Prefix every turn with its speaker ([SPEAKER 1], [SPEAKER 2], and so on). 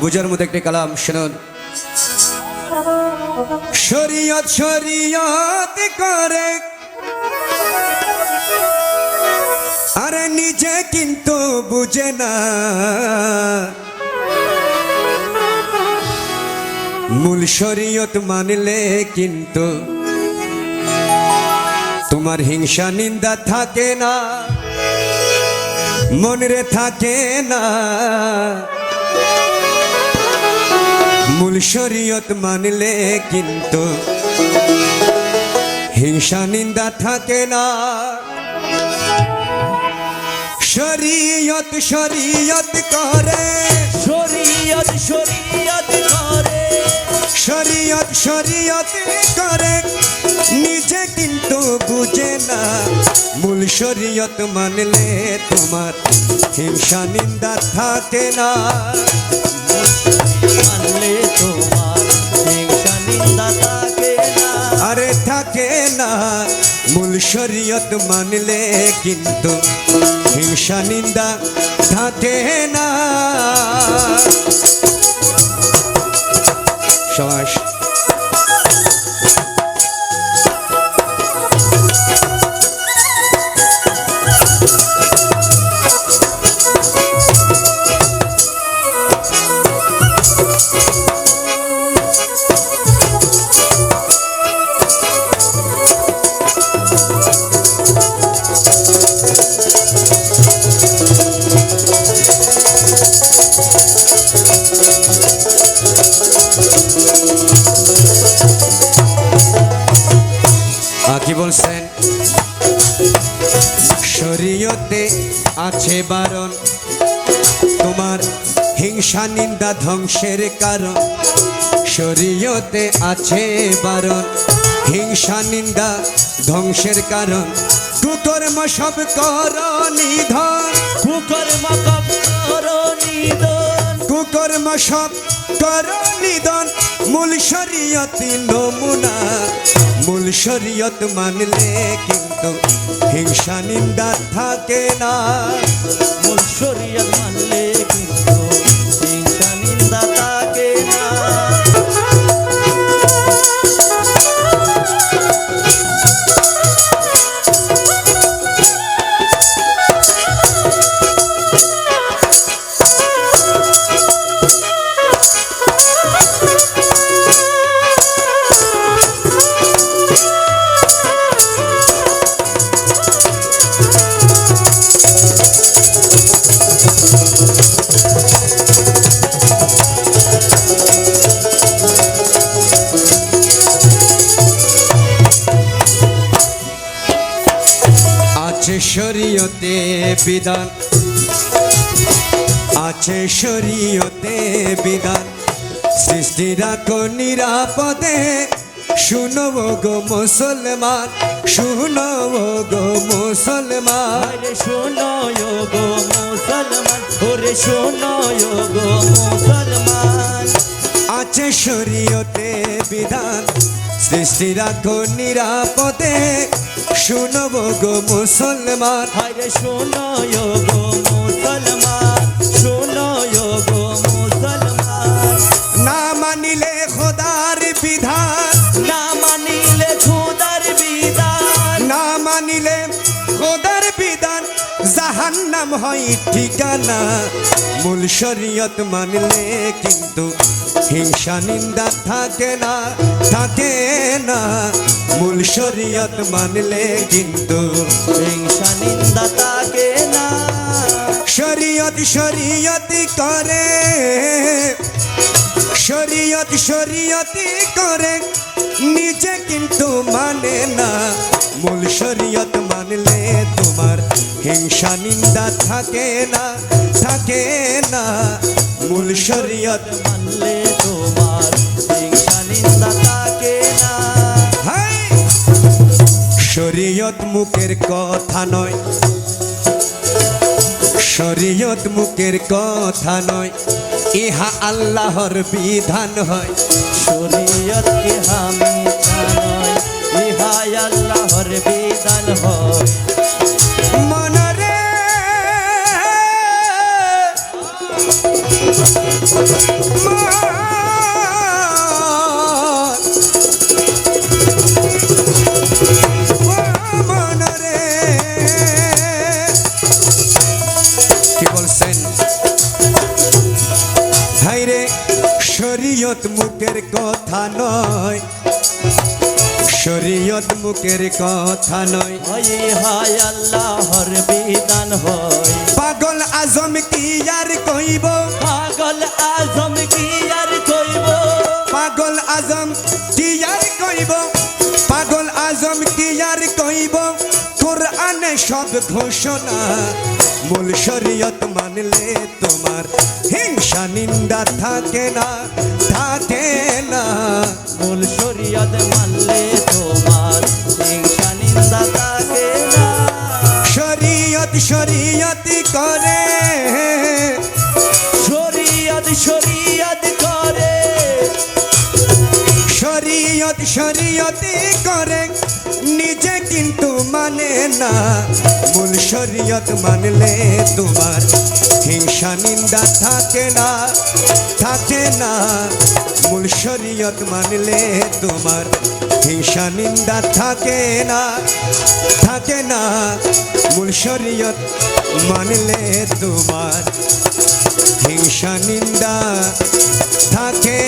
[SPEAKER 1] বুঝার মধ্যে একটি কালাম শুনুন। শরীয়ত শরীয়ত করে। আরে নিজে কিন্তু বুঝে না। মূল শরীয়ত মানলে কিন্তু তোমার হিংসা, নিন্দা থাকে না। মনরে থাকে না। মূল শরীয়ত মানলে কিন্তু হিংসা নিন্দা থাকে না। শরীয়ত শরীয়ত করে।
[SPEAKER 2] শরীয়ত শরীয়ত করে।
[SPEAKER 1] শরীয়ত শরীয়ত করে। নিজে কিন্তু বুঝে না। মূল শরীয়ত মানলে তোমার হিংসা নিন্দা থাকে না।
[SPEAKER 2] মানলে
[SPEAKER 1] শরীয়ত মানলে কিন্তু হিংসা নিন্দা থাকে না। শরীয়তে আছে বারণ। তোমার হিংসা নিন্দা ধ্বংসের কারণ। শরীয়তে আছে বারণ। হিংসা নিন্দা ধ্বংসের কারণ। কুকর্ম সব কর নিধন।
[SPEAKER 2] কুকর্ম কর নিদন
[SPEAKER 1] কুকর্ম সব কর নিধন। মূল শরীয়তি নমুনা মূল শরীয়ত মানলে কিন্তু হিংসা নিন্দা থাকে না।
[SPEAKER 2] মূল শরীয়ত
[SPEAKER 1] আছে শরীয়তে বিধান। আছে শরীয়তে বিধান। সৃষ্টি রাখো নিরাপদে শুনো গো মুসলমান শুনো গো মুসলমান।
[SPEAKER 2] আরে গো মুসলমান, ওরে শোনো গো মুসলমান।
[SPEAKER 1] আছে শরীয়তে বিধান। সৃষ্টি রাখো নিরাপদে। শুনব গো মুসলমান।
[SPEAKER 2] আরে শোনো গো মুসলমান শোনো গো মুসলমান।
[SPEAKER 1] না মানিলে খোদার বিধান।
[SPEAKER 2] না মানিলে খোদার বিধান।
[SPEAKER 1] না মানিলে খোদার বিধান। জাহান্নাম হয় ঠিকানা। মূল শরীয়ত মানলে কিন্তু হিংসা নিন্দা থাকে না থাকে না। মূল শরীয়ত মানলে কিন্তু
[SPEAKER 2] হিংসা নিন্দা থাকে না।
[SPEAKER 1] শরীয়ত শরীয়ত করে, শরীয়ত শরীয়ত করে, নিজে কিন্তু মানে না। মূল শরীয়ত মানলে তোমার হিংসা, নিন্দা থাকে না থাকে না। মূল শরীয়ত
[SPEAKER 2] মানলে তোমার হিংসা, নিন্দা থাকে না।
[SPEAKER 1] শরীয়ত মুখের কথা নয়। শরীয়ত মুখের কথা নয়। ইহা আল্লাহর বিধান হয়।
[SPEAKER 2] শরীয়ত ইহা মিথ্যা নয়। ইহাই আল্লাহর বিধান হয়।
[SPEAKER 1] শরীয়ত মুখের কথা নয়। শরীয়ত মুখের কথা নয়।
[SPEAKER 2] হয় হায় আল্লাহর বিধান হয়।
[SPEAKER 1] পাগল আজম কি আর কইব? কোরআনে সব ঘোষণা। মূল শরীয়ত মানলে তোমার হিংসা, নিন্দা থাকে না থাকে না।
[SPEAKER 2] মূল শরীয়ত মানলে
[SPEAKER 1] শরীয়ত, শরীয়তি করে, নিজে কিন্তু মানে না। মূল শরীয়ত মানলে তোমার হিংসা, নিন্দা থাকে না থাকে না। মূল শরীয়ত মানলে তোমার হিংসা, নিন্দা থাকে না থাকে না। মূল শরীয়ত মানলে তোমার হিংসা, নিন্দা থাকে